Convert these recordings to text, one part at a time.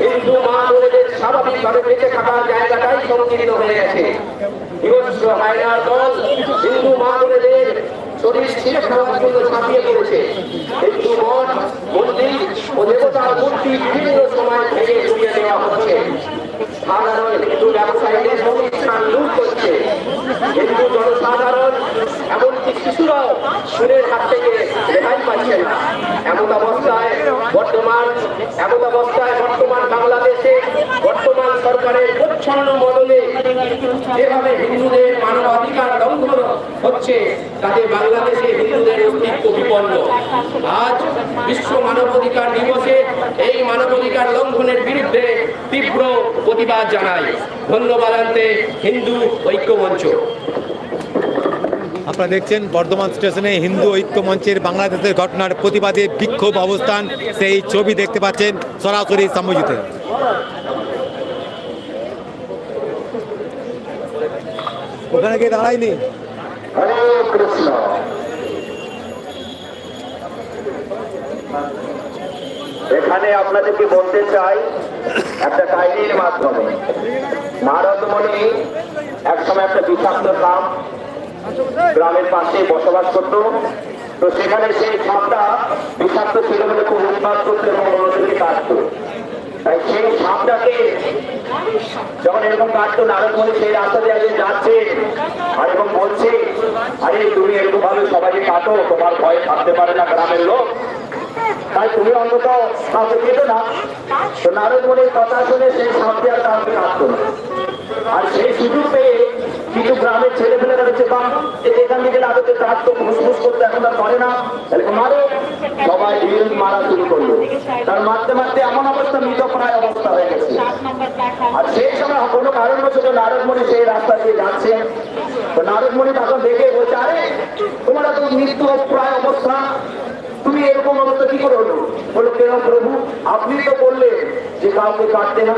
হিন্দু মা বোনেদের স্বাভাবিকভাবে বেঁচে থাকার জায়গাটাই সংকীর্ণ হয়ে গেছে। মা বোনেদের শরীর ছিঁড়ে খাওয়ার জন্য হিন্দু মঠ, মন্দির ও দেবতার বিভিন্ন সময় ভেঙে দেওয়া হচ্ছে। সাধারণ হিন্দু ব্যবসায়ীদের লুট করছে। হিন্দু জনসাধারণ, এমনকি শিশুরাও সুরের হাত থেকে রেহাই পাচ্ছে না। এমন অবস্থায় বর্তমান, এমন অবস্থায় বর্তমান বাংলাদেশে বর্তমান সরকারের প্রচ্ছন্ন মদলে যেভাবে হিন্দুদের মানবাধিকার লঙ্ঘন হচ্ছে তাতে বাংলাদেশে হিন্দুদের অস্তিত্ব বিপন্ন। আজ বিশ্ব মানবাধিকার দিবসে এই মানবাধিকার লঙ্ঘনের বিরুদ্ধে তীব্র প্রতিবাদ জানাই। ধন্যবাদ আনতে হিন্দু ঐক্যমঞ্চ। আপনারা দেখছেন বর্ধমান স্টেশনে হিন্দু ঐক্য মঞ্চের বাংলাদেশের ঘটনার প্রতিবাদে বিক্ষোভ অবস্থান। সেই ছবি দেখতে পাচ্ছেন সরাসরি সাময়িকতে। ওখানে গিয়ে কৃষ্ণ এখানে আপনাদেরকে বলতে চাই, একটা কাহিনীর মাধ্যমে। নারদমণি একসময় একটা বিষাক্ত গ্রাম, গ্রামের পাশে বসবাস করত। তো সেখানে সেই সাপটা বিষাক্ত ছিল বলে খুব উৎপাদ করতো এবং অন্যদেরকে কাটতো। তাই সেই সাপটাকে যখন এরকম কাটতো মনে সেই রাস্তা দিয়ে একজন যাচ্ছে, আর এরকম বলছে, আরে, তুমি এরকম ভাবে সবাইকে কাটো, তোমার ভয় থাকতে পারে না গ্রামের লোক। তাই তুমি অন্তত কাউকে কেটো না। তো নারদ মনে কথা শুনে সেই সাপটি আর কাউকে কাটতো না। আর সেই সুযোগ পেয়ে কিছু গ্রামের ছেলে পেলেরা রয়েছে বা এখান থেকে নাটকে কাটতো ফুসফুস করতে এখন আর করে না। তাহলে মারো সবাই ঢিল মারা শুরু করল। তার মারতে মারতে এমন অবস্থা মৃত প্রায় অবস্থা হয়ে গেছে। আর সেই সময় কোনো কারণ কারণবশত নারদমণি সেই রাস্তা দিয়ে যাচ্ছে। তো নারদমণি তখন দেখে বলছে আরে তোমরা তো মৃত্যু প্রায় অবস্থা। তুমি এরকম অবস্থা কি করে হলো? বলো কেন প্রভু? আপনি তো বললেন যে কাউকে কাটতে না।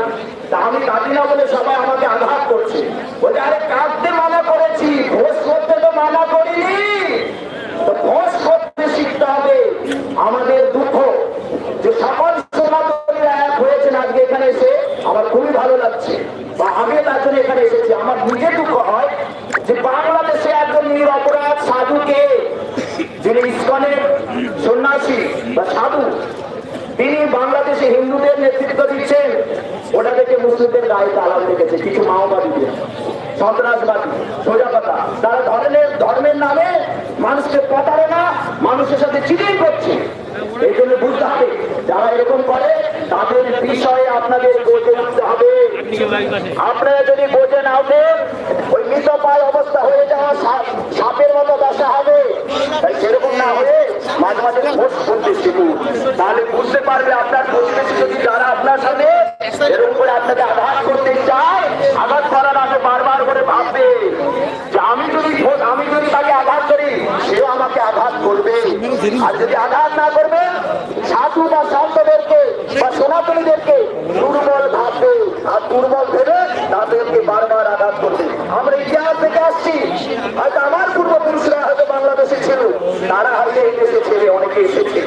তা আমি কাটি না বলে সবাই আমাকে আঘাত করছে। বলে আরে কাটতে মানা করেছি, ঘোষ করতে তো মানা করিনি তো ঘোষ করতে শিখতে হবে আমাদের দুঃখ যে সকল সনাতনীরা এক হয়েছেন আজকে এখানে এসে আমার খুবই ভালো লাগছে বা আমি তার জন্য এখানে এসেছি আমার নিজের দুঃখ হয় যে বাংলাদেশে একজন নিরপরাধ সাধুকে যিনি ইস্কনের সন্ন্যাসী বা সাধু তিনি বাংলাদেশে হিন্দুদের নেতৃত্ব দিচ্ছেন ওটা থেকে মুসলিমদের গায়ে তালাম রেখেছে কিছু মাওবাদীদের সন্ত্রাসবাদী, সোজা কথা। তারা ধর্মের ধর্মের নামে মানুষকে প্রতারণা, মানুষের সাথে চিটিং করছে। এই জন্য বুঝতে হবে, যারা এরকম করে, তাদের বিষয়ে আপনাদের বোঝে উঠতে হবে। আপনারা যদি বোঝে না ওঠেন ওই মৃতপায় অবস্থা হয়ে যাওয়া সাপের মতো দশা হবে। সেরকম না হয়ে মাঝে মাঝে ভোট করতে তাহলে বুঝতে পারবে আপনার প্রতিবেশী যদি যারা আপনার সাথে এরকম করে আপনাকে আঘাত করতে চায়, আঘাত করার আগে বারবার করে ভাববে যে আমি যদি আমি যদি তাকে আঘাত করি সেও আমাকে আঘাত করবে। আর যদি আঘাত না করবে, সাধু বা সন্তদেরকে বা সনাতনীদেরকে দুর্বল ভাববে। আর দুর্বল ভেবে তাদেরকে বারবার আঘাত করবে। আমরা ইতিহাস থেকে আসছি। হয়তো আমার পূর্বপুরুষরা হয়তো বাংলাদেশে ছিল। তারা হয়তো এই দেশে অনেকে এসেছে।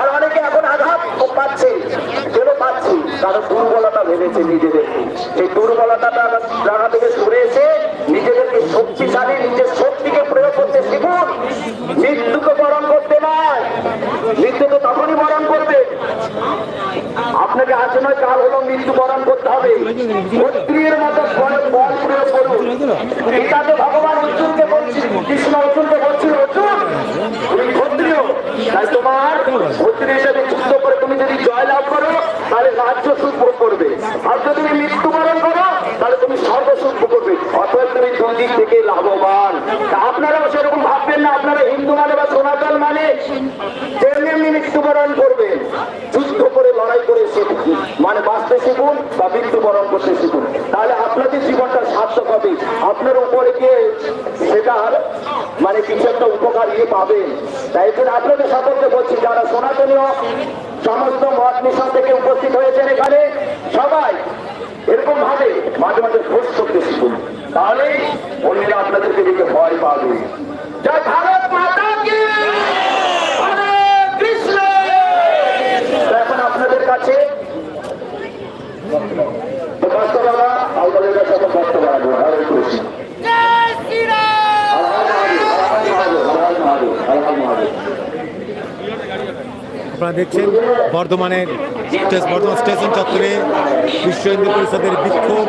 আর অনেকে এখন আঘাত পাচ্ছে কেন পাচ্ছি কারণ ভেবেছে নিজেদেরকে সেই দুর্বলতাটা জায়গা থেকে সরে এসে নিজেদেরকে শক্তিশালী, নিজের শক্তিকে প্রয়োগ করতে শিখুন মৃত্যুকে বরণ করতে নয় তো তখনই বরণ করবে। আপনাকে আজ নয়, কাল হলো মৃত্যু বরণ করতে হবে। ক্ষত্রিয়ের মতো বল প্রয়োগ করুন। গীতাতে ভগবান অর্জুনকে বলছিল কৃষ্ণ অর্জুনকে বলছিল অর্জুন, তুমি ক্ষত্রিয়। তাই তোমার ক্ষত্রিয় হিসেবে যুদ্ধ করে তুমি যদি থেকে সেটার মানে কিছু একটা উপকার ইয়ে পাবে। তাই এখানে আপনাদের সকলকে বলছি, যারা সনাতনীয় সমস্ত মত মিশন থেকে উপস্থিত হয়েছেন এখানে, সবাই এরকম ভাবে মাঝে মাঝে ঘোষ করতে শিখুন। তাহলে অন্যরা আপনাদেরকে দিকে ভয় পাবে। জয় ভারত মাতা এখন আপনাদের কাছে বাস্তবালা আমাদের কাছে বাস্তবালা হরে কৃষ্ণ। আপনারা দেখছেন বর্ধমানের বর্ধমান স্টেশন চত্বরে বিশ্ব হিন্দু পরিষদের বিক্ষোভ বিক্ষোভ।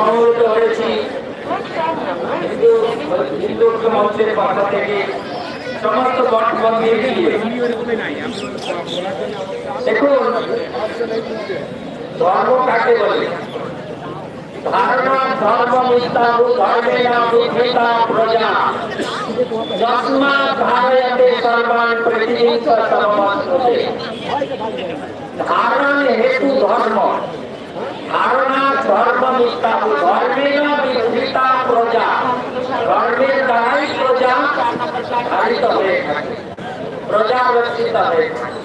সমবেত হয়েছি। হিন্দু মঞ্চের পক্ষ থেকে সমস্ত দেখুন, ধর্ম কাকে বলে? ধারণা, ধর্ম বুদ্ধিতা, প্রজা। ধারণ হেতু ধর্ম। ধারণা ধর্ম মিথ্যা ধর্মের বিধৃতা প্রজা ধর্মের দ্বারাই প্রজা ধারিত হয়ে থাকে প্রজা রক্ষিত হয়ে থাকে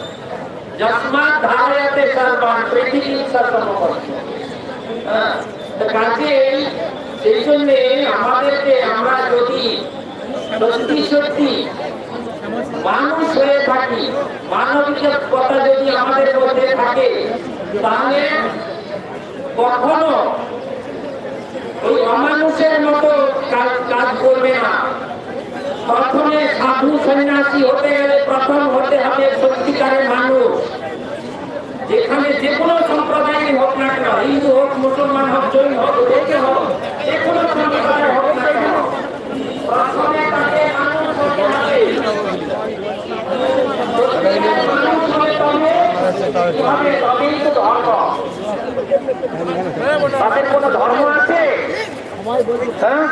যস্মাৎ ধারয়তে সর্বান পৃথিবী সর্বমস্ত কাজে সেই জন্যে আমাদেরকে আমরা যদি সত্যি সত্যি মানুষ হয়ে থাকি মানবিকতা যদি আমাদের মধ্যে থাকে তাহলে কখনো ওই অমানুষের মতো কাজ করবে না। প্রথমে সাধু সন্ন্যাসী হতে গেলে প্রথম হতে হবে সত্যিকারের মানুষ। যেখানে যে কোনো সম্প্রদায় হোক না কেন, হিন্দু হোক, মুসলমান হোক, জৈন হোক দেখে হোক, যে কোনো সম্প্রদায় হোক না কেন, প্রথমে তাকে মানুষ হতে হবে। তবেই তো ধর্ম। তাদের কোনো ধর্ম আছে? হ্যাঁ?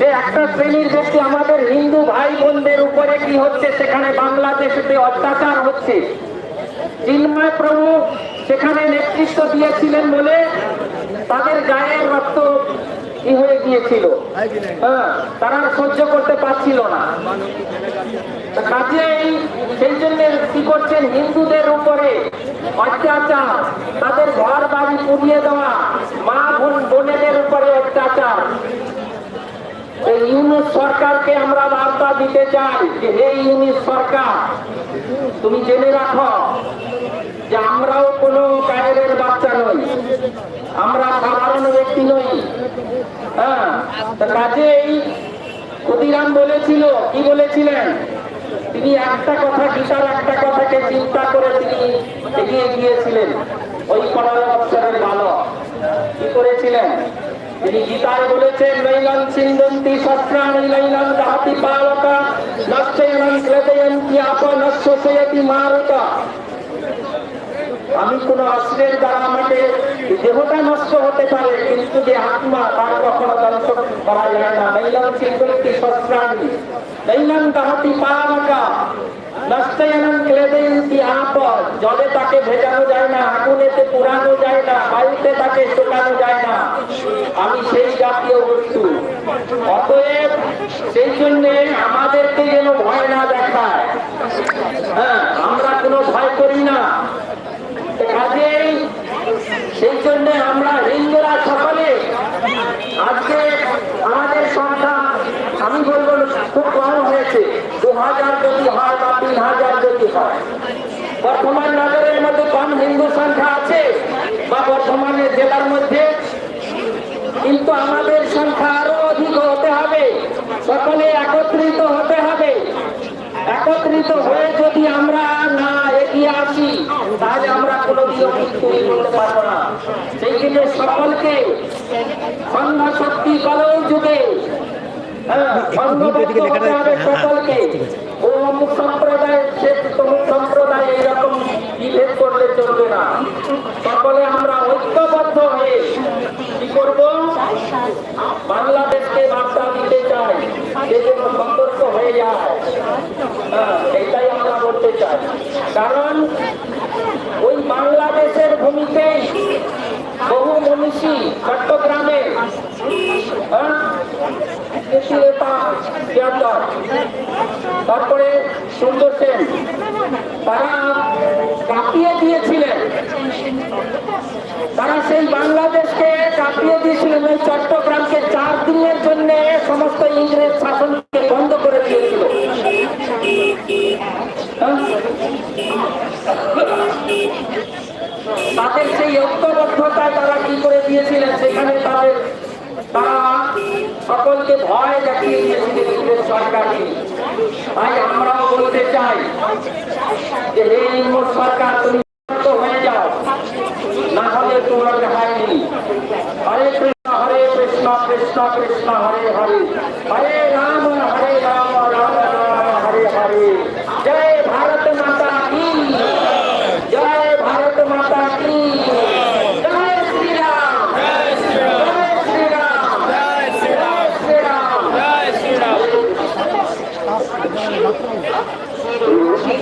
যে একটা শ্রেণির ব্যক্তি আমাদের হিন্দু ভাই বোনদের উপরে কি হচ্ছে, সেখানে বাংলাদেশে অত্যাচার হচ্ছে। চিন্ময় প্রভু সেখানে নেতৃত্ব দিয়েছিলেন বলে তাদের গায়ের রক্ত কি হয়ে গিয়েছিল? হ্যাঁ তারা সহ্য করতে পারছিল না। কাজেই সেই জন্য কি করছেন? হিন্দুদের উপরে অত্যাচার, তাদের ঘর বাড়ি পুড়িয়ে দেওয়া, মা বোন, বোনেদের উপরে অত্যাচার। এই ইউনুস সরকারকে আমরা বার্তা দিতে চাই যে, হে ইউনুস সরকার, তুমি জেনে রাখো যে আমরাও কোনো কায়রের বাচ্চা নই। আমরা সাধারণ ব্যক্তি নই। হ্যাঁ কাজেই ক্ষতিরাম বলেছিল, কি বলেছিলেন? তিনি একটা কথা, বিশাল একটা কথাকে চিন্তা করে তিনি এগিয়ে গিয়েছিলেন। ওই পনেরো বছরের বালক। কি করেছিলেন? তিনি গীতায় বলেছেন নৈলন সিন্ধন্তি শস্ত্রাণি নৈলন দাহাতি পালকা নশ্চয়ন ক্লেদয়ন্তি আপ নশ্বসয়তি মারুতা আমি কোন অস্ত্রের দ্বারা আমাকে দেহটা নষ্ট হতে পারে, কিন্তু যে আত্মা তার কখনো ধ্বংস করা যায় না। পালকা নষ্টয়নম ক্লেদয়ন্তি আপ, জলে তাকে যায় না, আগুনেতে পোড়ানো যায় না তাকে শুকানো যায় না। আমি জাতীয় বস্তু। অতএব সেই জন্য আমাদেরকে যেন ভয় না দেখায়। হ্যাঁ আমরা কোনো ভয় করি না কাজেই সেই জন্য আমরা হিন্দুরা সকলে আজকে আমাদের সংখ্যা, আমি বলব খুব কম হয়েছে। দু হাজার যদি হয় বা তিন হাজার যদি হয়। বর্তমান নগরের মধ্যে কম হিন্দু সংখ্যা আছে বা বর্ধমানের জেলার মধ্যে, কিন্তু আমাদের সংখ্যা আরও অধিক হতে হবে। সকলে একত্রিত হতে হবে। একত্রিত হয়ে যদি আমরা না এগিয়ে আসি, তাহলে আমরা তৈরি করতে পারব না। সেই জন্য সকলকে সন্ধ্যা শক্তি কলৌ যুগে হ্যাঁ, সংঘবদ্ধ হতে হবে সকলকে। ও অমুক সম্প্রদায় সে তমুক সম্প্রদায় এইরকম বিভেদ করলে চলবে না। সকলে আমরা ঐক্যবদ্ধ হয়ে কি করব? বাংলাদেশকে বার্তা দিতে চাই সে যেন সতর্ক হয়ে যায়। হ্যাঁ, এটাই আমরা বলতে চাই। কারণ ওই ভূমিতেই তারপরে সুন্দর সেন, তারা কাঁপিয়ে দিয়েছিলেন তারা সেই বাংলাদেশকে কাঁপিয়ে দিয়েছিলেন, ওই চট্টগ্রামকে চার দিনের জন্য সমস্ত ইংরেজ শাসনকে বন্ধ করে দিয়েছিল? তাদের সেই ঐক্যবদ্ধতায় তারা কি করে দিয়েছিলেন সেখানে তাদের তারা সকলকে ভয় দেখিয়ে দিয়েছিলেন সরকারকে। তাই আমরাও বলতে চাই যে সরকার তুমি শান্ত হয়ে যাও না হলে তোমার রেহাই নেই হরে কৃষ্ণ হরে কৃষ্ণ কৃষ্ণ কৃষ্ণ হরে হরে হরে রাম হরে রাম রাম রাম হরে হরে জয় ভারত মাতা কি জয় ভারত মাতা কি জয় শ্রী রাম জয় শ্রী রাম জয় শ্রী রাম জয় শ্রী রাম সকল উপস্থিত ভক্তজনের চরণে আমার বিভিন্ন অনুরোধ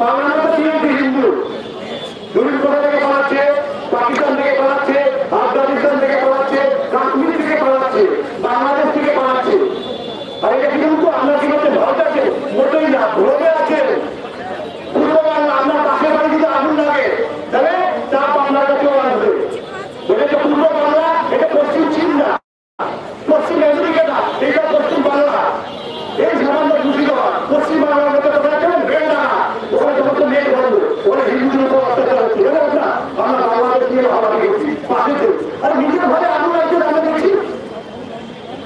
বাংলাদেশে হিন্দু। কোথা থেকে পালাচ্ছে পাকিস্তান থেকে পালাচ্ছে আফগানিস্তান থেকে পালাচ্ছে কাশ্মীর থেকে পালাচ্ছে বাংলাদেশ থেকে পালাচ্ছে আর এটা কিন্তু আমরা কি বলতে ভয় আছে মোটেই না ভোগে আছে পূর্ব বাংলা আমরা পাশের বাড়ি যদি আগুন লাগে তাহলে চাপ আপনার কাছেও আসবে এটা পূর্ব বাংলা এটা পশ্চিম চীন না পশ্চিম আমেরিকা না এটা পশ্চিম বাংলা এই সামান্য দূষিত পশ্চিম বাংলার মধ্যে তোমরা কেমন বেড়ে না ওখানে সমস্ত মেয়ে বন্ধ ওখানে হিন্দুদের উপর অত্যাচার হচ্ছে এরকম না আমরা বাংলাদেশ নিয়ে ভাবাকে গেছি পাশেতে আর নিজের ঘরে আগুন লাগছে আমরা দেখছি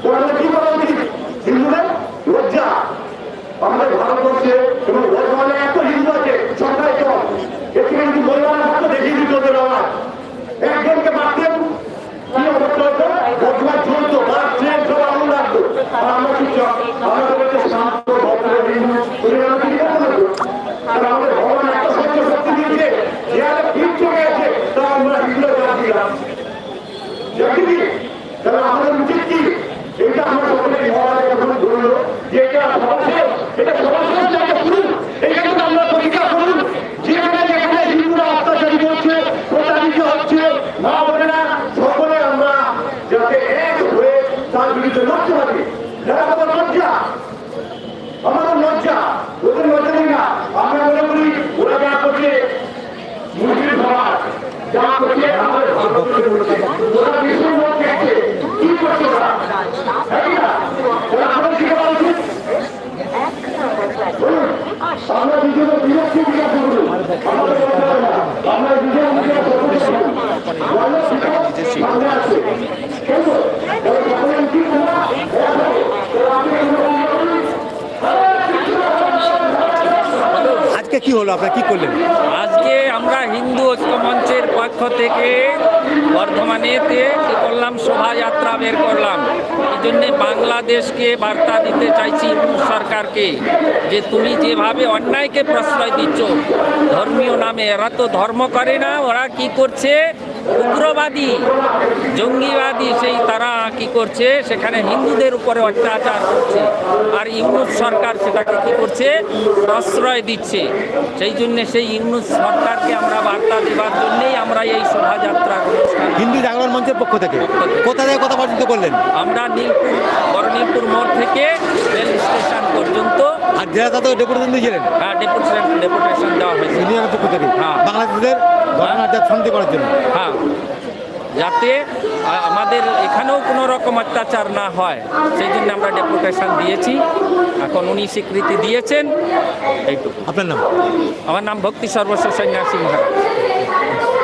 ওরা কি করা উচিত হিন্দুদের লজ্জা আমাদের ভারতবর্ষে এবং বর্তমানে এত হিন্দু আছে সংখ্যায় কম এখানে যদি মহিলারা থাকতো দেখিয়ে দিত ওদের আওয়াজ একজনকে মারতেন কি অবস্থা হতো বর্তমান চলতো বা ট্রেন সব আগুন লাগতো আর আমরা কি চ- আমরা তো বলছি শান্ত ভদ্র হিন্দু ওদের আমরা কি করব না তো? আর আমাদের ভগবান এত সত্য শক্তি দিয়েছে যে আগে ঠিক চলে গেছে তা আমরা হিন্দুরা জানা দিলাম দেখি তাহলে আমাদের উচিত কি এটা আমরা সকলে মহারাজ এখন ধরলো যে এটা সমাজে এটা সমাজের জায়গা শুরু এখানে তো আমরা পরীক্ষা করুন যেখানে যেখানে হিন্দুরা অত্যাচারিত হচ্ছে প্রতারিত হচ্ছে মা বোনেরা সকলে আমরা যাতে এক হয়ে তার বিরুদ্ধে লড়তে পারি যারা আমাদের লজ্জা আমাদের লজ্জা ওদের লজ্জা নেই না আমরা মনে করি ওরা যা করছে মুসলিম সমাজ যা করছে আমাদের ভারতের করছে ওরা বিষ্ণু মত দেখছে কি করছে ওরা ওরা আমাদের দিকে বলা উচিত আমরা দুজনে বিরক্তি আছে কেন তাহলে সকলে উচিত না এক হবে। তাহলে আপনি এগুলো বন্ধ করুন। আজকে কি হলো? আপনারা কি করলেন? আজকে আমরা হিন্দু ঐক্য মঞ্চের পক্ষ থেকে বর্ধমানেতে করলাম? শোভাযাত্রা বের করলাম। এই জন্যে বাংলাদেশকে বার্তা দিতে চাইছি সরকারকে যে তুমি যেভাবে অন্যায়কে প্রশ্রয় দিচ্ছ, ধর্মীয় নামে এরা তো ধর্ম করে না, ওরা কি করছে? উগ্রবাদী, জঙ্গিবাদী সেই তারা কি করছে? সেখানে হিন্দুদের উপরে অত্যাচার করছে। আর ইউনুস সরকার সেটাকে কি করছে? প্রশ্রয় দিচ্ছে। সেই জন্যে সেই ইউনুস সরকারকে আমরা বার্তা দেবার জন্যেই আমরা এই পক্ষ থেকে। কোথা থেকে কথা পর্যন্ত করলেন আমরা নীলপুর বড় নীলপুর মোড় থেকে রেল স্টেশন পর্যন্ত আর জেলা তাতে ডেপুটেশন দিয়েছিলেন? ডেপুটেশন ডেপুটেশন দেওয়া হয়েছে। ইউনিয়নের পক্ষ থেকে। হ্যাঁ। বাংলাদেশের ঘটনার যা শান্তি করার জন্য। হ্যাঁ। যাতে আমাদের এখানেও কোনো রকম অত্যাচার না হয়। সেই জন্য আমরা ডেপুটেশন দিয়েছি। এখন উনি স্বীকৃতি দিয়েছেন। এইটুকু। আপনার নাম? আমার নাম ভক্তি সর্বস্ব সন্ন্যাসী মহারাজ।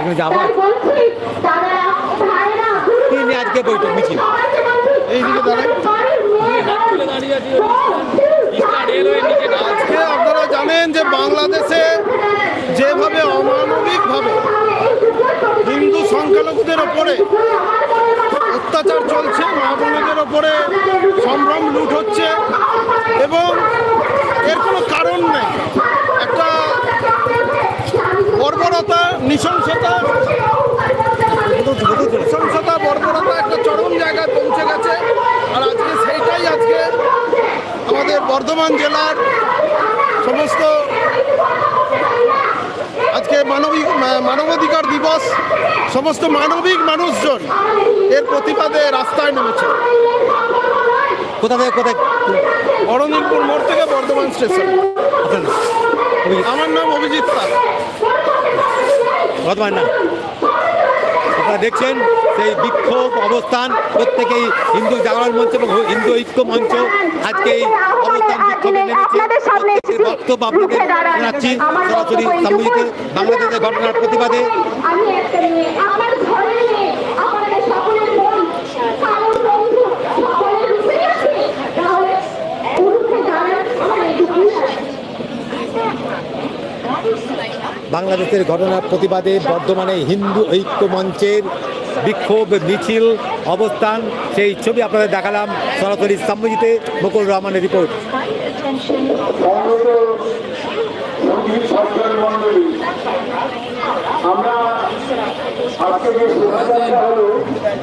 এখানে যাব। নিয়ে আজকে বৈঠক মিছিল? এইদিকে দাঁড়ান। আজকে আপনারা জানেন যে বাংলাদেশে যেভাবে অমানবিকভাবে হিন্দু সংখ্যালঘুদের ওপরে অত্যাচার চলছে মা বোনেদের ওপরে সম্ভ্রম লুট হচ্ছে এবং এর কোনো কারণ নেই। একটা বর্বরতা নৃশংসতা। নৃশংসতা বর্বরতা একটা চরম জায়গায় পৌঁছে গেছে। আর আজকে সেইটাই আজকে আমাদের বর্ধমান জেলার সমস্ত আজকে মানবিক মানবাধিকার দিবস সমস্ত মানবিক মানুষজন এর প্রতিবাদে রাস্তায় নেমেছে। কোথা থেকে কোথায়? অরণিলপুর মোড় থেকে বর্ধমান স্টেশন। আমার নাম অভিজিৎ পাল। বর্তমান না আপনারা দেখছেন সেই বিক্ষোভ অবস্থান প্রত্যেকেই হিন্দু জাগরণ মঞ্চ এবং হিন্দু ঐক্য মঞ্চ আজকে এই অবস্থান বিক্ষোভে নেমেছে বক্তব্য আপনাদের জানাচ্ছি। শোনাচ্ছি সরাসরি এইটুকু। বাংলাদেশের ঘটনার প্রতিবাদে আমি একটা মেয়ে আমার ঘরের মেয়ে আমাদের সকলের বোন কারোর বন্ধু সকলের রূপে আছে তাহলে উঠে দাঁড়ান আমার এইটুকুই আছে। বাংলাদেশের ঘটনার প্রতিবাদে বর্ধমানে হিন্দু ঐক্য মঞ্চের বিক্ষোভ মিছিল অবস্থান। সেই ছবি আপনাদের দেখালাম সরাসরি সম্মিলিতে মুকুল রহমানের রিপোর্ট। আমরা আজকে যে শোভাযাত্রা হলো